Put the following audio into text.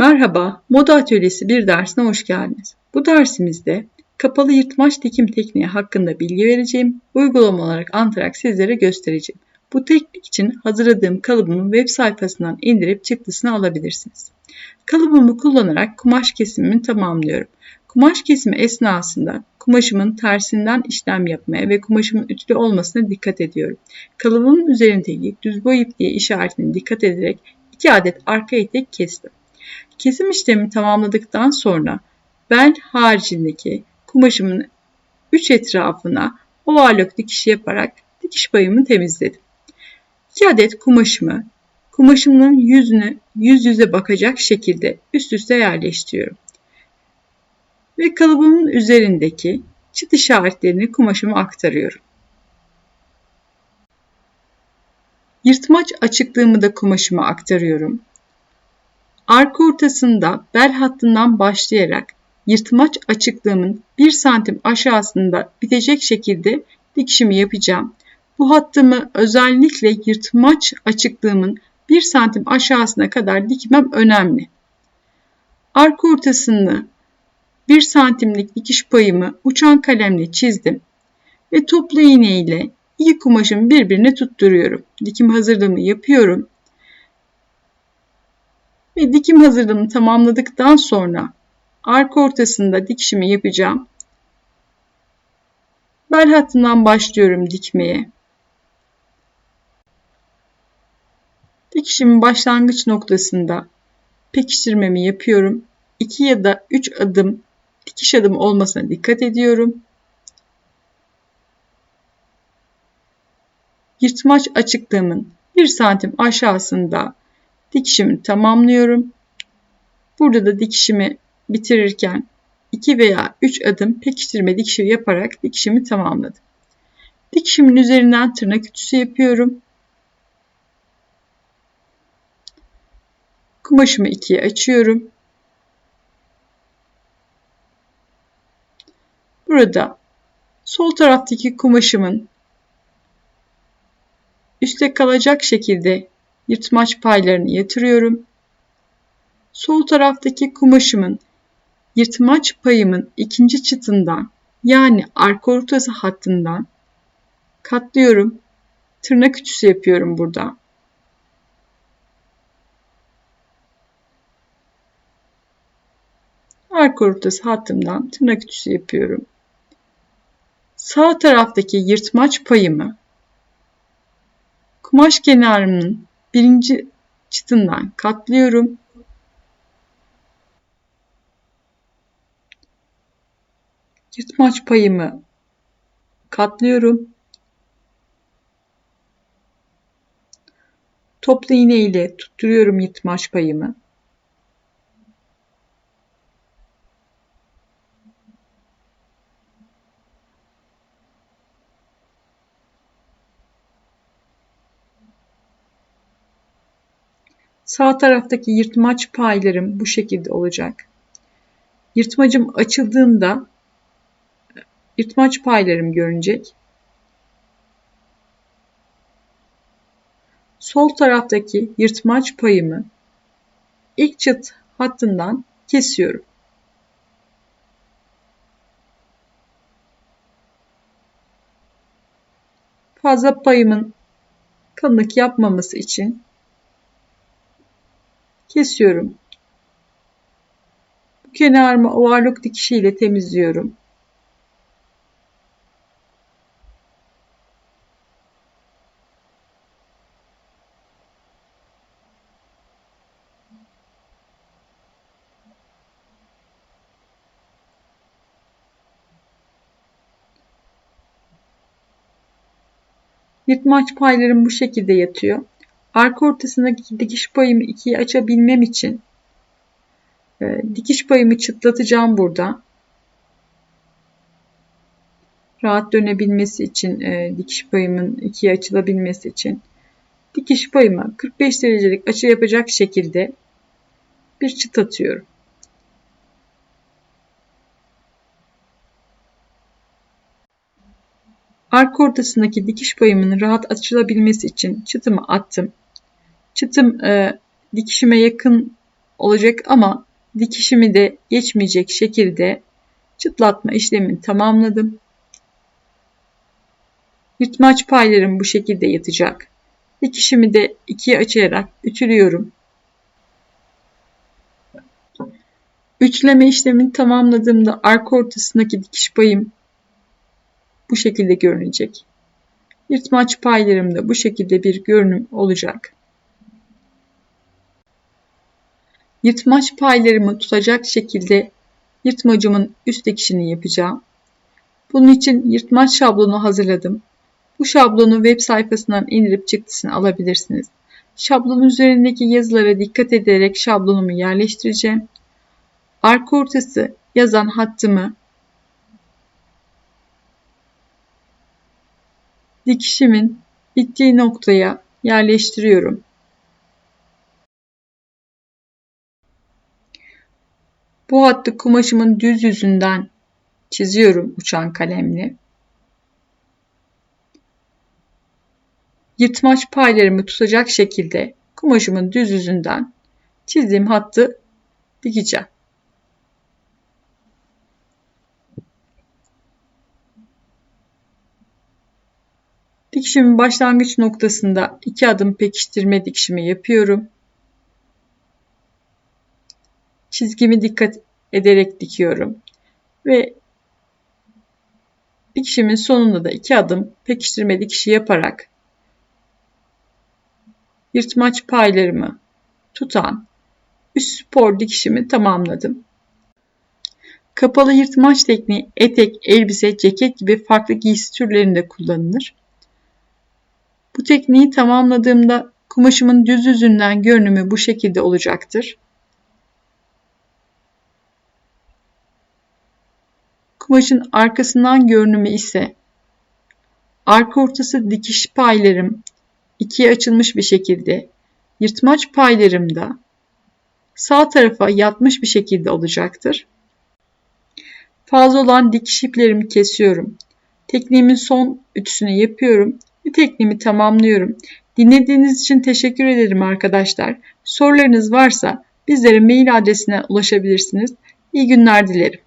Merhaba, Moda Atölyesi bir dersine hoş geldiniz. Bu dersimizde kapalı yırtmaç dikim tekniği hakkında bilgi vereceğim, uygulama olarak anlatarak sizlere göstereceğim. Bu teknik için hazırladığım kalıbımı web sayfasından indirip çıktısını alabilirsiniz. Kalıbımı kullanarak kumaş kesimimi tamamlıyorum. Kumaş kesimi esnasında kumaşımın tersinden işlem yapmaya ve kumaşımın ütülü olmasına dikkat ediyorum. Kalıbımın üzerindeki düz boy ipliğe işaretine dikkat ederek 2 adet arka etek kestim. Kesim işlemi tamamladıktan sonra bel haricindeki kumaşımın 3 etrafına overlock dikişi yaparak dikiş payımı temizledim. 2 adet kumaşımı kumaşımın yüzüne yüz yüze bakacak şekilde üst üste yerleştiriyorum. Ve kalıbımın üzerindeki çıt işaretlerini kumaşıma aktarıyorum. Yırtmaç açıklığımı da kumaşıma aktarıyorum. Arka ortasında bel hattından başlayarak yırtmaç açıklığımın 1 santim aşağısında bitecek şekilde dikişimi yapacağım. Bu hattımı özellikle yırtmaç açıklığımın 1 santim aşağısına kadar dikmem önemli. Arka ortasını 1 santimlik dikiş payımı uçan kalemle çizdim ve toplu iğne ile iki kumaşımı birbirine tutturuyorum. Dikim hazırlığımı yapıyorum ve dikim hazırlığımı tamamladıktan sonra arka ortasında dikişimi yapacağım. Bel hattından başlıyorum dikmeye. Dikişimin başlangıç noktasında pekiştirmemi yapıyorum. 2 ya da 3 adım dikiş adım olmasına dikkat ediyorum. Yırtmaç açıklığımın 1 santim aşağısında dikişimi tamamlıyorum. Burada da dikişimi bitirirken 2 veya 3 adım pekiştirme dikişi yaparak dikişimi tamamladım. Dikişimin üzerinden tırnak ütüsü yapıyorum. Kumaşımı ikiye açıyorum. Burada sol taraftaki kumaşımın üstte kalacak şekilde yırtmaç paylarını yatırıyorum. Sol taraftaki kumaşımın yırtmaç payımın ikinci çıtından yani arka ortası hattından katlıyorum. Tırnak ütüsü yapıyorum burada. Arka ortası hattımdan tırnak ütüsü yapıyorum. Sağ taraftaki yırtmaç payımı kumaş kenarımın birinci çıtından katlıyorum. Yırtmaç payımı katlıyorum. Toplu iğne ile tutturuyorum yırtmaç payımı. Sağ taraftaki yırtmaç paylarım bu şekilde olacak. Yırtmacım açıldığında yırtmaç paylarım görünecek. Sol taraftaki yırtmaç payımı ilk çıt hattından kesiyorum. Fazla payımın kalınlık yapmaması için kesiyorum. Bu kenarımı overlock dikişiyle temizliyorum. Yırtmaç paylarım bu şekilde yatıyor. Arka ortasındaki dikiş payımı ikiye açabilmem için e, dikiş payımı çıtlatacağım burada. Rahat dönebilmesi için, e, dikiş payımın ikiye açılabilmesi için dikiş payıma 45 derecelik açı yapacak şekilde bir çıt atıyorum. Arka ortasındaki dikiş payımın rahat açılabilmesi için çıtımı attım çıtım e, dikişime yakın olacak ama dikişimi de geçmeyecek şekilde çıtlatma işlemini tamamladım. Yırtmaç paylarım bu şekilde yatacak. Dikişimi de ikiye açarak ütülüyorum. Üçleme işlemini tamamladığımda arka ortasındaki dikiş payım bu şekilde görünecek. Yırtmaç paylarımda bu şekilde bir görünüm olacak. Yırtmaç paylarımı tutacak şekilde yırtmacımın üst dikişini yapacağım. Bunun için yırtmaç şablonu hazırladım. Bu şablonu web sayfasından indirip çıktısını alabilirsiniz. Şablonun üzerindeki yazılara dikkat ederek şablonumu yerleştireceğim. Arka ortası yazan hattımı dikişimin bittiği noktaya yerleştiriyorum. Bu hattı kumaşımın düz yüzünden çiziyorum uçan kalemle. Yırtmaç paylarımı tutacak şekilde kumaşımın düz yüzünden çizdiğim hattı dikeceğim. Dikişimin başlangıç noktasında iki adım pekiştirme dikişimi yapıyorum. Çizgimi dikkat ederek dikiyorum. Ve dikişimin sonunda da iki adım pekiştirme dikişi yaparak yırtmaç paylarımı tutan üst spor dikişimi tamamladım. Kapalı yırtmaç tekniği etek, elbise, ceket gibi farklı giysi türlerinde kullanılır. Bu tekniği tamamladığımda kumaşımın düz yüzünden görünümü bu şekilde olacaktır. Kumaşın arkasından görünümü ise arka ortası dikiş paylarım ikiye açılmış bir şekilde yırtmaç paylarımda sağ tarafa yatmış bir şekilde olacaktır. Fazla olan dikiş iplerimi kesiyorum. Tekniğimin son ütüsünü yapıyorum ve tekniğimi tamamlıyorum. Dinlediğiniz için teşekkür ederim arkadaşlar. Sorularınız varsa bizlere mail adresine ulaşabilirsiniz. İyi günler dilerim.